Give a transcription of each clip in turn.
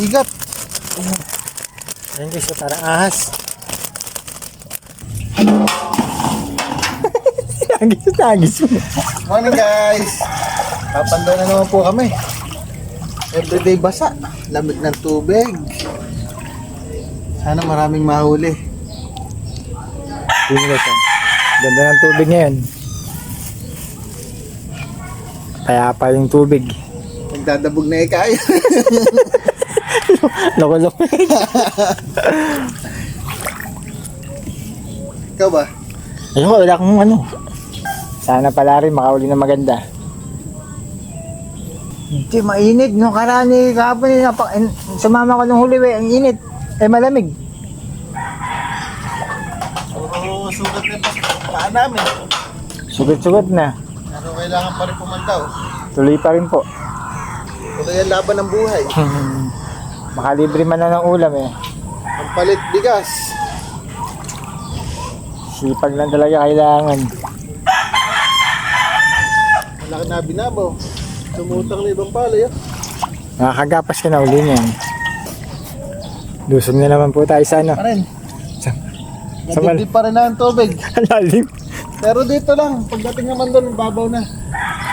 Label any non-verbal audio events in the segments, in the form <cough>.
Igat. Ayun guys, so parang ahas. Tagis mo. Morning guys. Papanday na naman po kami. Everyday basa. Lamig ng tubig. Sana maraming mahuli. Tingnan guys, oh. Ganda ng tubig ngayon. Kaya pa yung tubig. Nagdadabog na ikay. <laughs> Loko-loko. Ikaw ba? Ayun, wala akong ano. Sana pala rin makauli na maganda. Hindi, mainit. Nung karani kahapon, eh, napak- eh, sumama ko ng huli, we, ang init. Eh, malamig. Oo, sugat na pa paa namin. Sugat-sugat na. Pero kailangan pa rin pumandaw. Tuloy pa rin po. Ito yung laban ng buhay. <laughs> Makalibre man na ng ulam eh. Ang palit bigas. Sipag lang talaga kailangan. Malaki na binabaw. Sumutang na ibang palay. ah. Nakakagapas ka na uli niyan. Lusog na naman po tayo sa ano. Pa rin. Sa, sa mal- Nadibdib pa rin na ang tubig. <laughs> Ang lalim. Pero dito lang, pagdating naman doon, babaw na.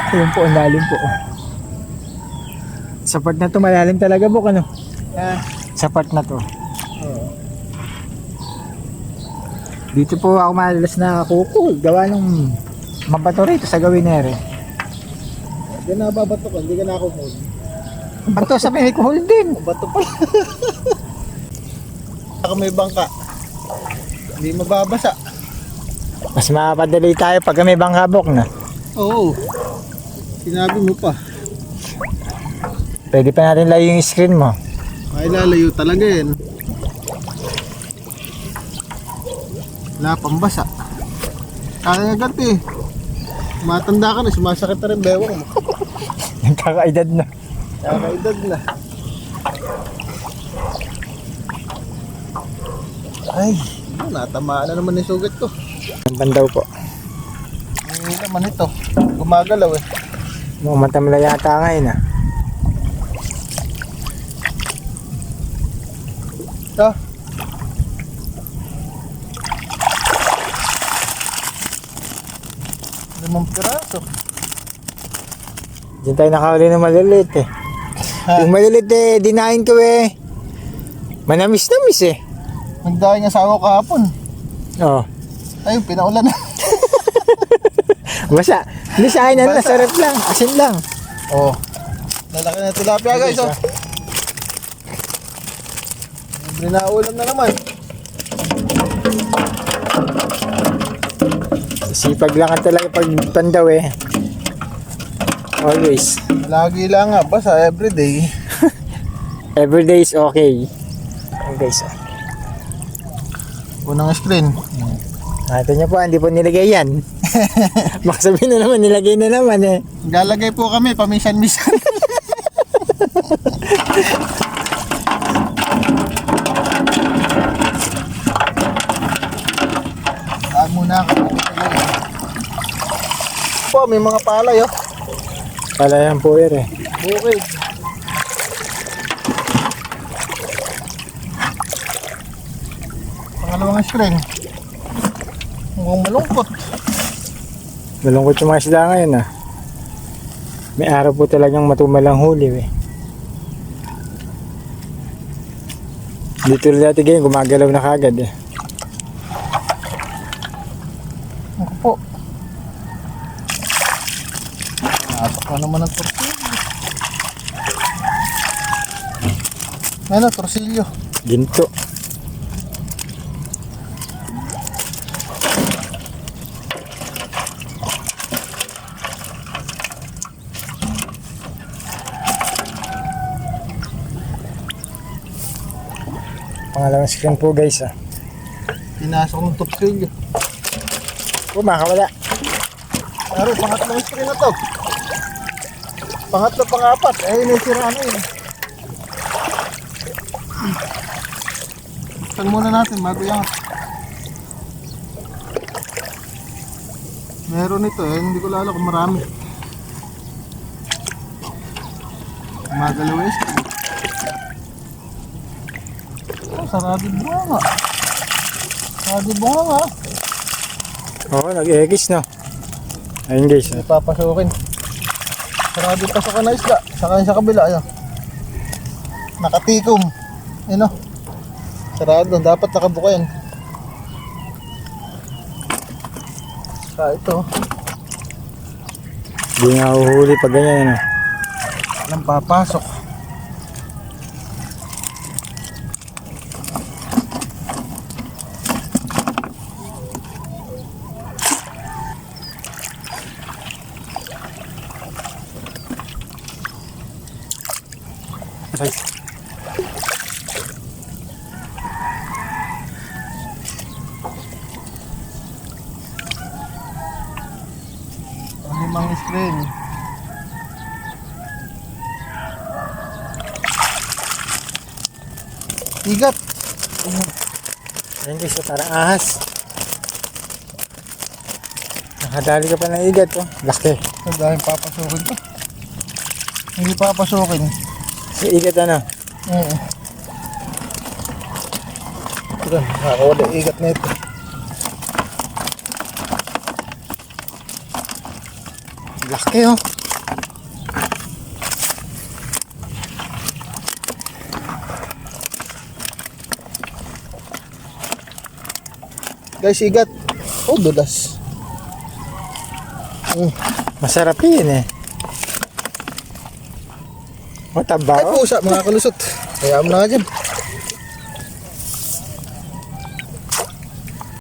Ayun po, ang lalim po. Sa part na to, malalim talaga po, ano? Ah, Sa part na to. oo. Dito po ako madalas nakakukul. Gawa ng mabato rito sa gawin na rin. Hindi na babato ko, hindi ka na ako mood. Bato sa may kuhol din. Bato pala. Ako may bangka. Hindi mababasa. Mas mapadali tayo pag may bangkabok na. Oo. Sinabi mo pa. Pwede pa natin layo yung screen mo. Ay lalayo talaga yan. Wala pang basa. Kaya agad eh. Matanda ka na, sumasakit na rin bewang mo. <laughs> Nagkakaedad na. Kakaedad na. Ay, natamaan na naman yung sugat ko. Ang bandaw po. Ang naman ito, gumagalaw eh. Mumatamla yata ngayon ah. Ito. Limang piraso. Diyan tayo nakahuli ng maliliit eh. Ha? Yung maliliit eh, dinahin ko eh. Manamis-namis eh. Sa ako kahapon. Oo. Ayun, pinaulan na. <laughs> Basa. Hindi sa akin, ano, sarap lang. Asin lang. Oh. Lalaki na tilapia guys, oh. Libre na naman. Sipag lang ka talaga pag pandaw eh. Always. Lagi lang nga, basta everyday. <laughs> Everyday is okay. Okay ah. Unang screen. Nakita niyo po, hindi po nilagay yan. <laughs> Baka sabihin na naman, nilagay na naman eh. Galagay po kami, paminsan-minsan. <laughs> Ako? Po, may mga palay oh. Pala yan po eh. Bukid. Pangalawang screen. Mukhang malungkot. Malungkot yung mga isda ngayon ah. May araw po talagang matumalang huli eh. Dito rin dati ganyan, gumagalaw na kagad eh. Ako po. Na naman ang torsilyo. Ano, torsilyo. Ginto. Pangalawang screen po guys ah. Pinasok ng torsilyo. Oh, makawala. Pero pangatlong screen na to. Pangatlo, pangapat. Eh, may sira ano yun. Muna natin yan. Meron ito eh, hindi ko lalo kung marami. Magalaw eh. sarado bunga nga. Sarado bunga nga. Oo, nag-egis no. Ayun guys. Hindi Sarado pasokan na isda. Saka sa kabila, ayan. Nakatikom. Yun o. Sarado. Dapat nakabuka yan. Saka ito. Hindi nga uhuli pag ganyan ano. Walang papasok. Ang limang screen. Igat. ayun guys, parang ahas. Nakadali ka pa ng igat oh. Laki. Ito dahil papasukin to. Hindi papasukin. Si igat ano? Oo. Ito, nakakawala igat na ito. Laki oh. Guys, igat. Oh, dulas. Mm. Masarap yun eh. Mataba Ay, pusa, mga kalusot. Kaya mo na nga dyan.